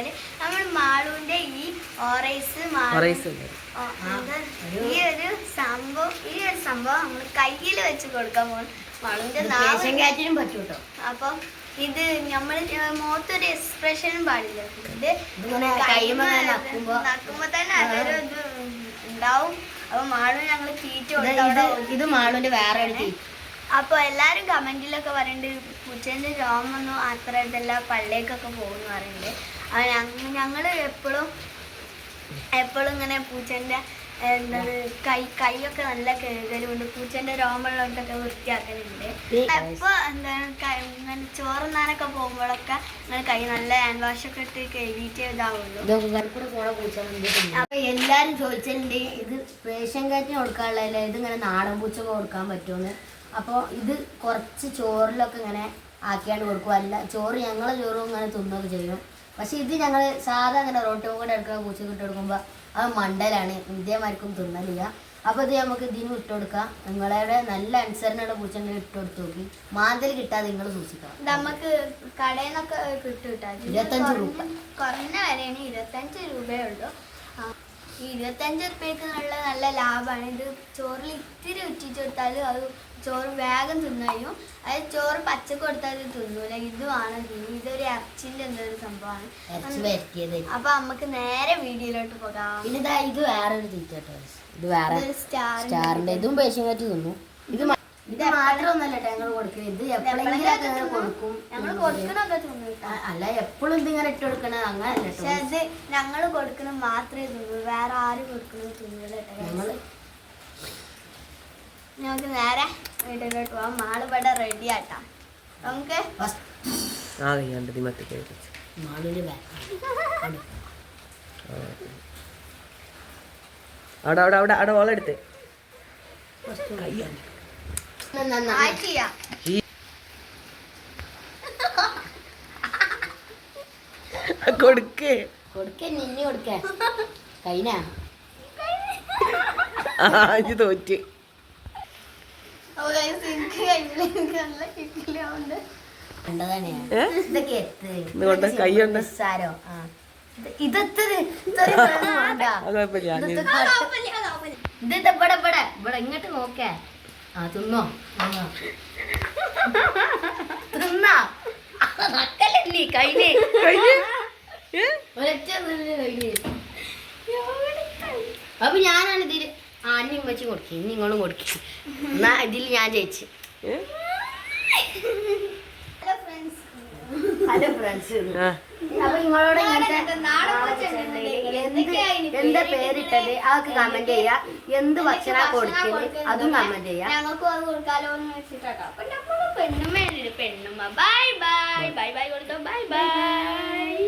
കൊടുക്കൽ നമ്മൾ മാളൂന്റെ ഈ ഓറൈസ് ഉണ്ട്. ഈ ഒരു സംഭവം ഈ ഒരു സംഭവം നമ്മൾ കയ്യിൽ വെച്ച് കൊടുക്കാൻ പോകും മാളൂന്റെ നാശം പറ്റും കേട്ടോ അപ്പം ഇത് നമ്മൾ മുഖത്തൊരു എക്സ്പ്രഷനും പാടില്ല. ഇത് നക്കുമ്പോ തന്നെ അതൊരു ഇത് ഉണ്ടാവും. അപ്പൊ മാളു ഞങ്ങൾ തീറ്റ ഇത് മാളുവിന്റെ വേറെ ഒരു ടീ അപ്പൊ എല്ലാരും കമന്റിലൊക്കെ പറയുന്നുണ്ട് പൂച്ചേന്റെ വന്നു അത്ര ഇതല്ല പള്ളിയേക്കൊക്കെ പോകുന്നു പറയുന്നുണ്ട് ഞങ്ങ- ഞങ്ങൾ എപ്പോഴും എപ്പോഴും ഇങ്ങനെ പൂച്ചേന്റെ എന്താണ് കൈ കൈയൊക്കെ നല്ല കഴുകലുണ്ട് പൂച്ചേന്റെ രോമുള്ളതൊക്കെ വൃത്തിയാക്കലുണ്ട്. എപ്പൊ എന്താ എന്താണ് ഇങ്ങനെ ചോറുന്നാനൊക്കെ പോകുമ്പോഴൊക്കെ ഇങ്ങനെ കൈ നല്ല ഹാൻഡ് വാഷ് ഒക്കെ ഇട്ട് കഴുകിയിട്ടേ ഇതാവുള്ളൂ. ഇതൊക്കെ കൽക്കൂടെ പോണ പൂച്ച അപ്പൊ എല്ലാരും ചോദിച്ചിട്ടുണ്ട് ഇത് പേശം കാറ്റിന് കൊടുക്കാനുള്ളതല്ലേ? ഇത് ഇങ്ങനെ നാടൻ പൂച്ചൊക്കെ കൊടുക്കാൻ പറ്റുമെന്ന് അപ്പോൾ ഇത് കുറച്ച് ചോറിലൊക്കെ ഇങ്ങനെ ആക്കിയാണ് കൊടുക്കും അല്ല ചോറ് ഞങ്ങളെ ചോറും ഇങ്ങനെ തിന്നൊക്കെ ചെയ്യും. പക്ഷെ ഇത് ഞങ്ങൾ സാധാ ഇങ്ങനെ റോട്ടും കൂടെ എടുക്കുന്ന പൂച്ചക്ക് ഇട്ട് കൊടുക്കുമ്പോൾ അത് മണ്ടലാണ്. ഇതേമാർക്കും തിന്നലില്ല. അപ്പോൾ ഇത് നമുക്ക് ഇതിന് ഇട്ട് കൊടുക്കാം. നിങ്ങളുടെ നല്ല അനുസരണയുള്ള പൂച്ച ഇങ്ങനെ ഇട്ട് കൊടുത്ത് നോക്കി. മാന്തൽ കിട്ടാതെ നിങ്ങൾ സൂക്ഷിക്കണം. നമുക്ക് കടയിൽ നിന്നൊക്കെ കിട്ടും. ഇരുപത്തഞ്ച് രൂപ. കുറഞ്ഞ വിലയാണ്. ഇരുപത്തഞ്ച് രൂപയേ ഉള്ളൂ. ആ, ഈ ഇരുപത്തഞ്ച് ഉറുപ്പ്യക്ക് നല്ല നല്ല ലാഭമാണ്. ഇത് ചോറിൽ ഇത്തിരി ഉറ്റിച്ച് കൊടുത്താൽ അത് ചോറ് വേഗം തിന്നു കഴിയും. അത് ചോറ് പച്ചക്ക് കൊടുത്താൽ ഇത് തിന്നൂല ഇതുമാണ് ഇതൊരു ഇറച്ചിന്റെ എന്തോ ഒരു സംഭവമാണ്. അപ്പൊ നമുക്ക് നേരെ വീഡിയോയിലോട്ട് പോകാം. പിന്നെ ഇതാ വേറെ ഒരു തീറ്റ ഇത് വേറെ സ്റ്റാറിന്റെ ഇതും പേശിയും കാറ്റ് തിന്നു. ഇത് ഇത് മാത്രമൊന്നുമല്ല ഞങ്ങൾ കൊടുക്കുന്നത് ഇത് എപ്പോഴെങ്കിലും കൊടുക്കും. ഞങ്ങൾ കൊടുക്കണൊക്കെ തിന്നു അല്ല എപ്പോഴും ഇതിങ്ങനെ ഇട്ട് കൊടുക്കണേ. അങ്ങനെ പക്ഷെ ഞങ്ങൾ കൊടുക്കണം മാത്രമേ തിന്നുള്ളൂ. വേറെ ആരും കൊടുക്കണ തിന്നുള്ളൂ നമുക്ക് നേരെ വീട്ടിലോട്ട് പോവാം. മാൾ ഇവിടെ റെഡി ആട്ടാ. നമുക്ക് കയ്യാണ്ട് അവിടെ അവിടെ അവിടെ അവിടെ ഓളെടുത്ത് ചെയ്യാം കൊടുക്കേ കൊടുക്കേ നിന്നെ കൊടുക്കേ കൈനാ ആ ഇത് തോറ്റ് ഓ, guys, എനിക്ക് കഴിയില്ല. എനിക്ക് നല്ല കിട്ടില്ല കണ്ടതാണ് ഏ? ഇതൊക്കെ എത്ത് ഇത് കൊണ്ട് കൈ കൊണ്ട് നിസ്സാരോ ആ ഇത് ഇതെത്തത് ഇങ്ങോട്ട് നോക്കേ ആ തിന്നോ? തിന്നോ. തിന്നാ. നക്കല്ലേ കയ്യിൽ? കഴിഞ്ഞ്? അപ്പൊ ഞാനാണ് ഇതിൽ ആനയും വെച്ച് കൊടുക്കും. നിങ്ങളും കൊടുക്കും. എന്നാ ഇതിൽ ഞാൻ ജയിച്ചു. Hello friends. അപ്പൊ നിങ്ങളോട് ഇങ്ങനത്തെ എന്ത് പേരിട്ടത്? അതൊക്കെ കമന്റ് ചെയ്യാ. എന്ത് ഭക്ഷണം കൊടുക്കുന്നത്? അതും കമന്റ് ചെയ്യാം. ഞങ്ങൾക്കും അത് കൊടുക്കാലോ എന്ന് വെച്ചിട്ടാട്ടോ. അപ്പൊ പെണ്ണുമ്മ പെണ്ണുമ്മ. ബൈ ബൈ ബൈ ബൈ കൊടുത്തോ. Bye bye